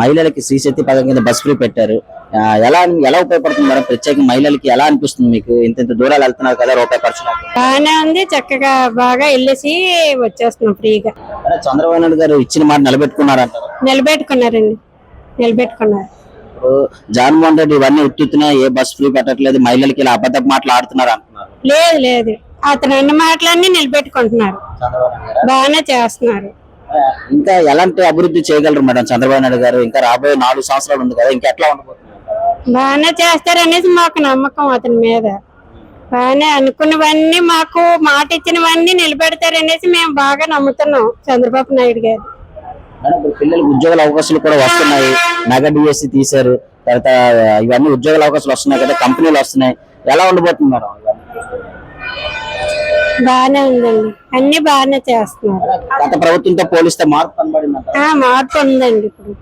మహిళలకి శ్రీశక్తి పథకం కింద బస్ ఫ్రీ పెట్టారు. ఎలా ఎలా ఉపయోగపడుతుంది మేడం ప్రత్యేకంగా మహిళలకి? ఎలా అనిపిస్తుంది మీకు? ఇంత ఇంత దూరాలు వెళ్తున్నారు కదా రూపాయి ఖర్చు. బాగానే ఉంది చక్కగా బాగా వెళ్ళేసి వచ్చేస్తున్నాం ఫ్రీగా. చంద్రబాబు నాయుడు గారు ఇచ్చిన మాట నిలబెట్టుకున్నారంటారు? నిలబెట్టుకున్నారండి. నిలబెట్టుకున్నారు. జగన్మోహన్ రెడ్డి ఇవన్నీ ఉత్తుతున్నాయి ఏ బస్ ఫ్రీ పెట్టట్లేదు మహిళలకి ఇలా అబద్ధపు మాటలు ఆడుతున్నారు అంటున్నారు. లేదు లేదు. అతను అన్న మాటలన్నీ నిలబెట్టుకుంటున్నారు. బాగానే చేస్తున్నారు. ఇంకా ఎలాంటి అభివృద్ధి చేయగలరు మేడం చంద్రబాబు నాయుడు గారు? ఇంకా రాబోయే నాలుగు సంవత్సరాలు ఉంది కదా ఇంకా ఎట్లా ఉండబోతుంది? బాగానే చేస్తారనేసి మాకు నమ్మకం అతని మీద. బాగానే అనుకున్నవన్నీ మాకు మాట ఇచ్చినవన్నీ నిలబెడతారనేసి మేము బాగా నమ్ముతున్నాం చంద్రబాబు నాయుడు గారు. పిల్లలకు ఉద్యోగాల అవకాశాలు కూడా వస్తున్నాయి. మెగా డిఎస్సి తీశారు. తర్వాత ఇవన్నీ ఉద్యోగాల అవకాశాలు వస్తున్నాయి కదా కంపెనీలు వస్తున్నాయి. ఎలా ఉండబోతుంది మేడం? బాగానే ఉందండి. అన్ని బాగానే చేస్తున్నారు. గత ప్రభుత్వంతో పోలిస్తే మార్పు కనబడింది మార్పు ఉందండి ఇప్పుడు.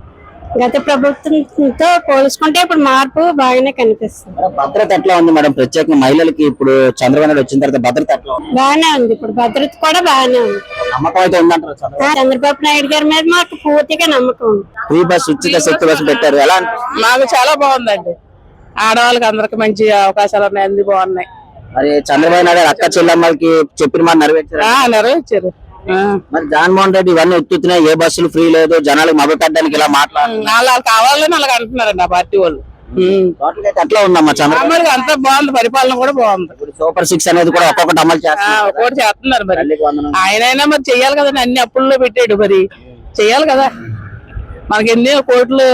గత ప్రభుత్వంతో పోల్చుకుంటే ఇప్పుడు మార్పు బాగానే కనిపిస్తుంది. భద్రత ఎట్లా ఉంది మేడం? ప్రత్యేకంగా మహిళలకి ఇప్పుడు చంద్రబాబు నాయుడు వచ్చిన తర్వాత భద్రత ఎట్లా ఉంది? బాగానే ఉంది ఇప్పుడు. భద్రత కూడా బాగానే ఉంది. నమ్మకం అయితే ఉందంటారు చంద్రబాబు? నాయుడు గారి మీద మాకు పూర్తిగా నమ్మకం ఉంది. ఫ్రీ బస్ ఉచిత శక్తి బస్ పెట్టారు. ఎలా? మాకు చాలా బాగుందండి. ఆడవాళ్ళకి అందరికి మంచి అవకాశాలు ఉన్నాయి అన్ని బాగున్నాయి. మరి చంద్రబాబు నాయుడు గారు అక్క చెల్లెమ్మలకి చెప్పిన మాట నెరవేర్చారు? నెరవేర్చారు. మరి జగన్మోహన్ రెడ్డి ఇవన్నీ ఉత్తుతున్నాయి ఏ బస్సులు ఫ్రీ లేదు. జనాలకు మభ పెట్టడానికి ఇలా మాట్లాడు. వాళ్ళు వాళ్ళు కావాలని అలాగ అంటున్నారండి ఆ పార్టీ వాళ్ళు. ఎట్లా ఉందమ్మా చంద్రబాబు అంతా బాగుంది. పరిపాలన కూడా బాగుంది. సూపర్ సిక్స్ అనేది కూడా ఒక్కొక్కటి అమలు చేస్తారు ఒకటి చేస్తున్నారు మరి. ఆయన అయినా మరి చెయ్యాలి కదండి. అన్ని అప్పుల్లో పెట్టాడు మరి. చెయ్యాలి కదా. మనకి ఎన్ని కోట్లు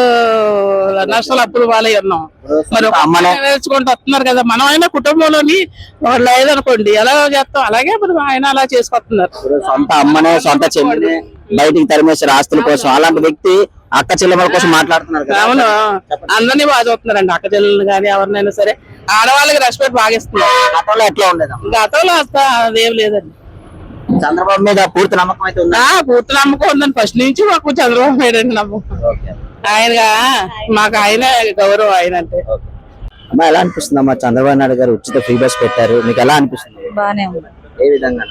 నష్టాలు అప్పులు వాళ్ళే ఉన్నాం. మరి నేర్చుకుంటూ వస్తున్నారు కదా మనం అయినా కుటుంబంలోని లేదనుకోండి ఎలా చేస్తాం? అలాగే మరి ఆయన అలా చేసుకొస్తున్నారు. సొంత అమ్మనే సొంత చెల్లిని బయటికి తరిమేసారు ఆస్తుల కోసం అలాంటి వ్యక్తి అక్క చెల్లెమ్మల కోసం మాట్లాడుతున్నారు అవును. అందరినీ బాగా చూస్తున్నారండి అక్క చెల్లెలు కానీ ఎవరినైనా సరే. ఆడవాళ్ళకి రెస్పెక్ట్ బాగా ఇస్తున్నారు. గతంలో ఎట్లా ఉండేది గతంలో అదేం లేదండి. చంద్రబాబు మీద పూర్తి నమ్మకం అయితే ఉందా? ఆ పూర్తి నమ్మకం ఉందండి. ఫస్ట్ నుంచి మాకు చంద్రబాబు అండి నమ్మకం. ఆయనగా మాకు ఆయన గౌరవం ఆయన అంటే. అమ్మా ఎలా అనిపిస్తుంది అమ్మా? చంద్రబాబు నాయుడు గారు ఉచిత ఫ్రీ బస్ పెట్టారు. మీకు ఎలా అనిపిస్తుంది? బానే ఉంది. ఏ విధంగా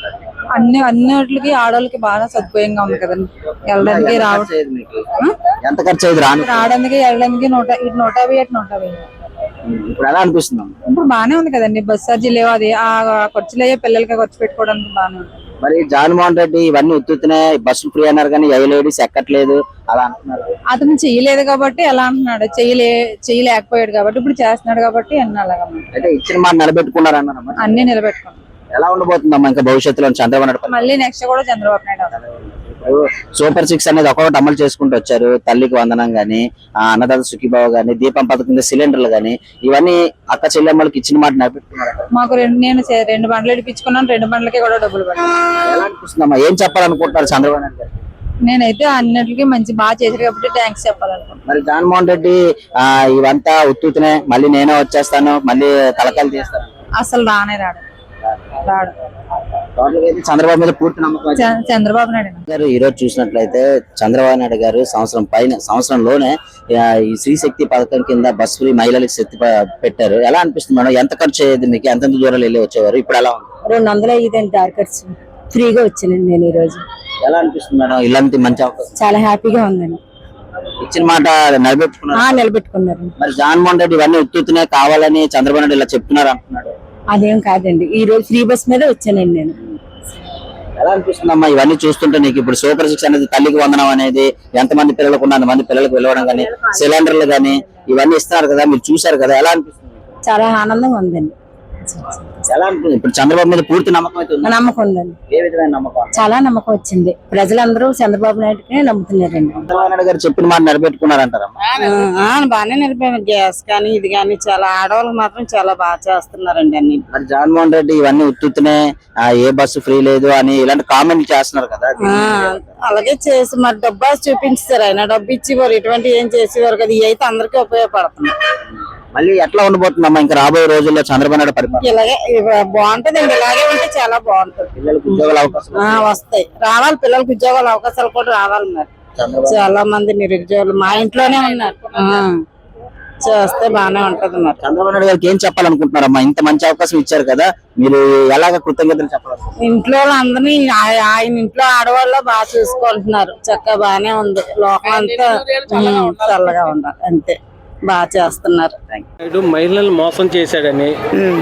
అన్ని అన్నిటికి ఆడవాళ్ళకి బాగా సదుపాయంగా ఉంది కదండి. వెళ్ళడానికి ఎంత రావడం? ఎంత ఖర్చు అయ్యేది రాను? రావడానికి వెళ్ళడానికి నూట ఇటు నూట యాభై అటు నూట యాభై. ఇప్పుడు ఎలా అనిపిస్తుంది? ఇప్పుడు బానే ఉంది కదండి. బస్ ఛార్జీలు లేవు అది ఆ ఖర్చులు అయ్యే పిల్లలకి ఖర్చు పెట్టుకోవడానికి బానే ఉంది. మరి జగన్మోహన్ రెడ్డి ఇవన్నీ ఉత్తుతున్నాయి బస్సులు ఫ్రీ అన్నారు కానీ ఏ లేడీస్ ఎక్కట్లేదు అలా అంటున్నారు. అతను చెయ్యలేదు కాబట్టి ఎలా అంటున్నాడు? చెయ్యలే చెయ్యలేకపోయాడు కాబట్టి ఇప్పుడు చేస్తున్నాడు కాబట్టి అన్ని అలాగా. అయితే ఇచ్చిన మాట నిలబెట్టుకున్నారు అన్నారమ్మా అన్ని నిలబెట్టుకున్నాం. ఎలా ఉండబోతుందమ్మా ఇంకా భవిష్యత్తులో చంద్రబాబు నాయుడు? మళ్ళీ నెక్స్ట్ కూడా చంద్రబాబు నాయుడు సూపర్ సిక్స్ అనేది ఒక్కొక్కటి అమలు చేసుకుంటూ వచ్చారు. తల్లికి వందనం గాని అన్నదాత సుఖీబాబు గాని దీపం పథకం సిలిండర్లు గాని ఇవన్నీ అక్క చెల్లెమ్మలకి ఇచ్చిన మాట మాకు రెండు నేను రెండు బండ్లు ఇడిపించుకున్నాను రెండు బండ్లకి కూడా డబ్బులు అనిపిస్తుందమ్మా? ఏం చెప్పాలనుకుంటున్నారు చంద్రబాబు నాయుడు గారు? నేనైతే అన్నిటికీ మంచి బాగా చేశారు కాబట్టి థ్యాంక్స్ చెప్పాలనుకుంటున్నాను. మరి జగన్మోహన్ రెడ్డి ఇవంతా ఉత్తుతనే మళ్ళీ నేనే వచ్చేస్తాను మళ్ళీ తలకాయలు తీస్తాను. అసలు రానే రాడు. రాడు. చంద్రబాబు మీద పూర్తి నమ్మకం చంద్రబాబు నాయుడు గారు. ఈ రోజు చూసినట్లయితే చంద్రబాబు నాయుడు గారు సంవత్సరం పైన సంవత్సరంలోనే ఈ స్త్రీ శక్తి పథకం కింద బస్ ఫ్రీ మహిళలకు శక్తి పెట్టారు. ఎలా అనిపిస్తుంది మేడం? ఎంత ఖర్చు అయ్యేది మీకు? ఎంత దూరాలు వెళ్ళి వచ్చేవారు? ఇప్పుడు ఎలా ఉంది? రెండు వందల ఐదండి టార్గెట్స్ ఫ్రీగా వచ్చానండి నేను ఈ రోజు ఎలా అనిపిస్తుంది మేడం? ఇలాంటి మంచి అవకాశం? చాలా హ్యాపీగా ఉందండి. ఇచ్చిన మాట నిలబెట్టుకున్నారు. నిలబెట్టుకున్నారు. మరి జగన్మోహన్ రెడ్డి ఇవన్నీ ఉత్తుతూనే కావాలని చంద్రబాబు నాయుడు ఇలా చెప్తున్నారు అంటున్నాడు. అదేం కాదండి. ఈ రోజు ఫ్రీ బస్ మీద వచ్చానండి నేను. ఎలా అనిపిస్తుందమ్మా ఇవన్నీ చూస్తుంటే నీకు? ఇప్పుడు సూపర్ సిక్స్ అనేది తల్లికి వందనం అనేది ఎంతమంది పిల్లలకు ఉన్న మంది పిల్లలకు వెళ్ళవడం కానీ సిలిండర్లు కానీ ఇవన్నీ ఇస్తున్నారు కదా మీరు చూసారు కదా ఎలా అనిపిస్తుంది? చాలా ఆనందంగా ఉందండి. ఎలా అనిపిస్తుంది ఇప్పుడు చంద్రబాబు మీద పూర్తి నమ్మకం అయితే ఉంది? నమ్మకం ఉందండి. ఏ విధమైన నమ్మకం? చాలా నమ్మకం వచ్చింది. ప్రజలందరూ చంద్రబాబు నాయుడుకి నమ్ముతున్నారండి. చంద్రబాబు నాయుడు గారు చెప్పిన మాట నిలబెట్టుకున్నారంటారమ్మా బాగానే నిలిపాము గ్యాస్ కానీ ఇది కానీ చాలా ఆడవాళ్ళకి మాత్రం చాలా బాగా చేస్తున్నారండి అన్ని. మరి జగన్మోహన్ రెడ్డి ఇవన్నీ ఉత్తుతూనే ఆ, ఏ బస్సు ఫ్రీ లేదు అని ఇలాంటి కామెంట్ చేస్తున్నారు కదా? ఆ, అలాగే చేసి మరి డబ్బా చూపించారు ఆయన డబ్బు ఇచ్చేవారు. ఇటువంటి ఏం చేసేవారు కదా? ఇవి అయితే అందరికీ ఉపయోగపడుతుంది మళ్ళీ ఎట్లా ఉండబోతుందమ్మా? ఇంకా రాబోయే రోజుల్లో చంద్రబాబు నాయుడు పరిపాలన? ఇలాగే బాగుంటదండి. ఇలాగే ఉంటే చాలా బాగుంటది. పిల్లలకు ఉద్యోగాల అవకాశం ఆ, వస్తాయి. రావాలి పిల్లలకు ఉద్యోగాల అవకాశాలు కూడా రావాలి మరి. చాలా మంది నిరుద్యోగులు మా ఇంట్లోనే ఉన్నారు. ఆ. చేస్తే బానే ఉంటది మరి. చంద్రబాబు నాయుడు గారికి ఏం చెప్పాలనుకుంటున్నారమ్మా? ఇంత మంచి అవకాశం ఇచ్చారు కదా మీరు ఎలాగ కృతజ్ఞతలు చెప్పాలనుకుంటున్నారు? ఇంట్లో అందరినీ ఆయ- ఆయన ఇంట్లో ఆడవాళ్ళు బాగా చూసుకుంటున్నారు. చక్కగా బానే ఉంది. లోకం అంతా చల్లగా ఉండాలి. అంతే. బాగా చేస్తున్నారు. మహిళలను మోసం చేశాడని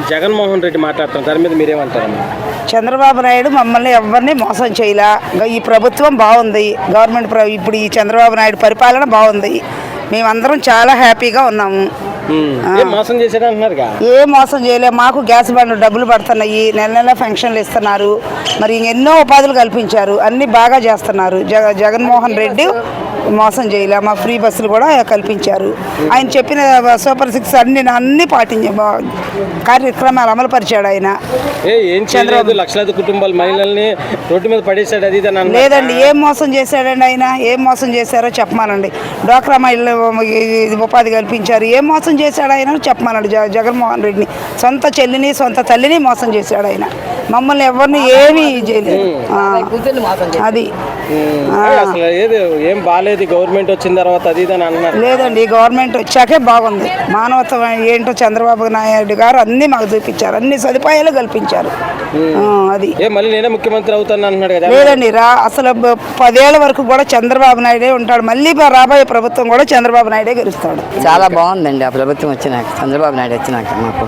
జగన్మోహన్ రెడ్డి మాట్లాడుతున్నారు. దాని మీద మీరేమంటారమ్మా చంద్రబాబు నాయుడు మమ్మల్ని ఎవరిని మోసం చేయలే. ఈ ప్రభుత్వం బాగుంది. గవర్నమెంట్ ఇప్పుడు ఈ చంద్రబాబు నాయుడు పరిపాలన బాగుంది. మేమందరం చాలా హ్యాపీగా ఉన్నాము. మోసం ఏ మోసం చేయలే. మాకు గ్యాస్ బండ్లు డబ్బులు పడుతున్నాయి. నెల నెల ఫంక్షన్లు ఇస్తున్నారు. మరి ఎన్నో ఉపాధులు కల్పించారు. అన్ని బాగా చేస్తున్నారు. జగ జగన్మోహన్ రెడ్డి మోసం చేయలే. మా ఫ్రీ బస్సులు కూడా కల్పించారు. ఆయన చెప్పిన సూపర్ సిక్స్ అన్ని అన్ని పాటించ బా- కార్యక్రమాలు అమలు పరిచాడు ఆయన లక్షలాది కుటుంబాల మహిళల్ని రోడ్డు మీద పడేశాడు అది. లేదండి ఏం మోసం చేశాడండి ఆయన? ఏం మోసం చేశారో చెప్పమానండి. డోక్రా మహిళలు ఇది ఉపాధి కల్పించారు. ఏం మోసం చేశాడు ఆయన? చెప్పమానండి. జగన్మోహన్ రెడ్డిని. సొంత చెల్లిని సొంత తల్లిని మోసం చేశాడు ఆయన. మమ్మల్ని ఎవరిని ఏమీ చేయలేదు. అది. ఉమ్. ఏ అసలు ఏది ఏం బాగాలేదు గవర్నమెంట్ వచ్చిన తర్వాత అది ఇది అని అన్నారు. లేదండి గవర్నమెంట్ వచ్చాకే బాగుంది. మానవత్వం ఏంటో చంద్రబాబు నాయుడు గారు అన్నీ మాకు చూపించారు. అన్ని సదుపాయాలు కల్పించారు. ఆ, అది. ఏ మళ్ళీ నేనే ముఖ్యమంత్రి అవుతాను అంటున్నాడు కదా? లేదండి రా అసలు బ- పదేళ్ళ వరకు కూడా చంద్రబాబు నాయుడే ఉంటాడు. మళ్ళీ బ- రాబోయే ప్రభుత్వం కూడా చంద్రబాబు నాయుడే గెలుస్తాడు. చాలా బాగుందండి ఆ ప్రభుత్వం వచ్చినాక చంద్రబాబు నాయుడు వచ్చినాక మాకు.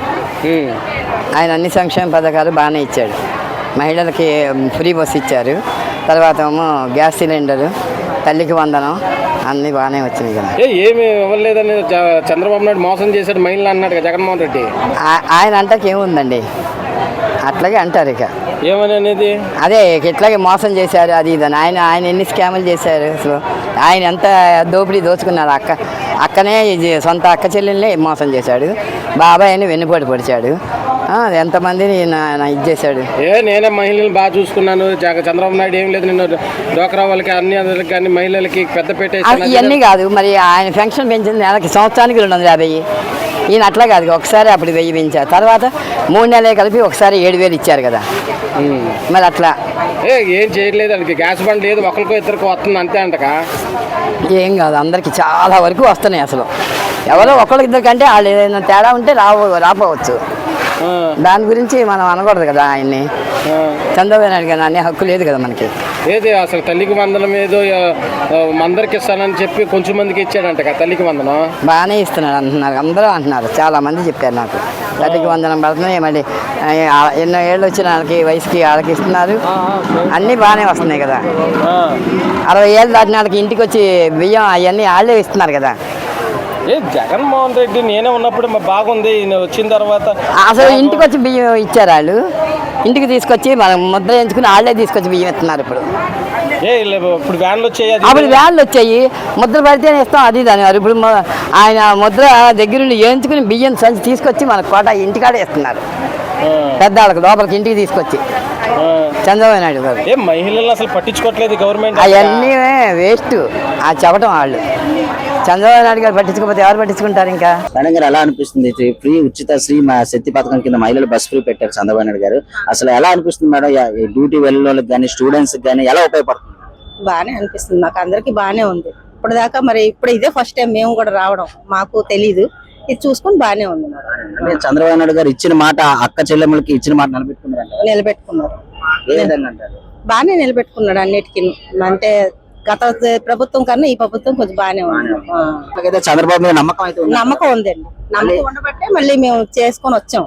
ఉమ్. ఆయన అన్ని సంక్షేమ పథకాలు బాగానే ఇచ్చాడు. మహిళలకి ఫ్రీ బస్ ఇచ్చారు. తర్వాత ఏమో గ్యాస్ సిలిండరు. తల్లికి వందనం అన్నీ బాగానే వచ్చినాయి కదా. ఏమి ఇవ్వలేదని చంద్రబాబు నాయుడు మోసం చేశాడు మహిళలు అన్నాడు కదా జగన్మోహన్ రెడ్డి. ఆయన అంటాకి ఏముందండి? అట్లాగే అంటారు ఇక. ఏమని అనేది? అదే ఇక ఇట్లాగే మోసం చేశారు అది ఇది అని. ఆయన ఆయన ఎన్ని స్కాములు చేశారు? అసలు ఆయన ఎంత దోపిడీ దోచుకున్నాడు అక్క అక్కనే సొంత అక్క చెల్లెల్ని మోసం చేశాడు. బాబాయ్ అని వెన్నుపోటు పొడిచాడు. ఎంతమందిని ఇది చేశాడు. ఏ నేనే మహిళలను బాగా చూసుకున్నాను. జగ చంద్రబాబు నాయుడు ఏం లేదు. నేను డోక్రా వాళ్ళకి అన్ని అందరికి అన్ని మహిళలకి పెద్ద అవి పెట్టేసి ఇవన్నీ కాదు. మరి ఆయన పెన్షన్ పెంచింది నెలకి సంవత్సరానికి రెండు వందల యాభై. ఈయన అట్లా కాదు. ఒకసారి అప్పుడు వెయ్యి పెంచారు. తర్వాత మూడు నెలలు కలిపి ఒకసారి ఏడు వేలు ఇచ్చారు కదా. మరి అట్లా. ఏ చేయట్లేదు. వాళ్ళకి గ్యాస్ బండ్ లేదు. ఒకరికో ఇద్దరికో వస్తుంది అంతే అంటకా ఏం కాదు. అందరికి చాలా వరకు వస్తున్నాయి అసలు. ఎవరో ఒకళ్ళకి ఇద్దరు కంటే వాళ్ళు ఏదైనా తేడా ఉంటే రావ రాపోవచ్చు దాని గురించి మనం అనకూడదు కదా ఆయన్ని. చంద్రబాబు నాయుడు గారు అనే హక్కు లేదు కదా మనకి. ఏది అసలు తల్లికి వందనం ఏదో అందరికి ఇస్తానని చెప్పి కొంచెం మందికి ఇచ్చాడంట కదా తల్లికి వందనం. బాగానే ఇస్తున్నాడు అంటున్నారు అందరూ అంటున్నారు చాలా మంది చెప్పారు నాకు. తల్లికి వందనం పడుతున్నాయి మళ్ళీ ఎన్నో ఏళ్ళు వచ్చిన వాళ్ళకి వయసుకి వాళ్ళకి ఇస్తున్నారు. అన్నీ బాగానే వస్తున్నాయి కదా. అరవై ఏళ్ళు దాటిన వాళ్ళకి ఇంటికి వచ్చి బియ్యం అవన్నీ వాళ్ళే ఇస్తున్నారు కదా. జగన్మోహన్ రెడ్డి నేనే ఉన్నప్పుడు మా బాగుంది ఈయన వచ్చిన తర్వాత అసలు ఇంటికి వచ్చి బియ్యం ఇచ్చారు వాళ్ళు? ఇంటికి తీసుకొచ్చి మనం ముద్ర ఎంచుకుని వాళ్ళే తీసుకొచ్చి బియ్యం ఇస్తున్నారు ఇప్పుడు. ఏ ఇప్పుడు వ్యాన్లు వచ్చాయి అప్పుడు వ్యాన్లు వచ్చాయి ముద్ర పడితేనే ఇస్తాం అది ఇది అనేవారు ఇప్పుడు ఆయన ముద్ర దగ్గరుండి వేయించుకుని బియ్యం సంచి తీసుకొచ్చి మన కోట ఇంటికాడే ఇస్తున్నారు. పెద్దవాళ్ళకి లోపలికి ఇంటికి తీసుకొచ్చి. చంద్రబాబు నాయుడు గారు. ఏ మహిళలను అసలు పట్టించుకోవట్లేదు గవర్నమెంట్ అవన్నీ వేస్ట్. ఆ చెప్పడం వాళ్ళు. చంద్రబాబు నాయుడు గారు పట్టించుకోకపోతే ఎవరు పట్టించుకుంటారు ఇంకా? మేడం గారు ఎలా అనిపిస్తుంది? ఇది ఫ్రీ ఉచిత శ్రీ మా శక్తి పథకం కింద మహిళలు బస్ ఫ్రీ పెట్టారు చంద్రబాబు నాయుడు గారు. అసలు ఎలా అనిపిస్తుంది మేడం? డ్యూటీ వెళ్ళిన వాళ్ళకి కానీ స్టూడెంట్స్ కానీ ఎలా ఉపయోగపడుతుంది? బాగానే అనిపిస్తుంది. మాకు అందరికి బాగానే ఉంది. ఇప్పుడు దాకా మరి ఇప్పుడు ఇదే ఫస్ట్ టైం మేము కూడా రావడం మాకు తెలీదు. ఇది చూసుకొని బాగానే ఉంది అంటే చంద్రబాబు నాయుడు గారు ఇచ్చిన మాట అక్క చెల్లెమ్మలకి ఇచ్చిన మాట నిలబెట్టుకున్నారు. నిలబెట్టుకున్నారు బాగానే నిలబెట్టుకున్నాడు అన్నిటికీ. అంటే గత ప్రభుత్వం కన్నా ఈ ప్రభుత్వం కొంచెం బాగానే ఉంది. చంద్రబాబు నమ్మకం అయితే ఉంది? నమ్మకం ఉందండి. నమ్మకం ఉండబట్టే మళ్ళీ మేము చేసుకొని వచ్చాం.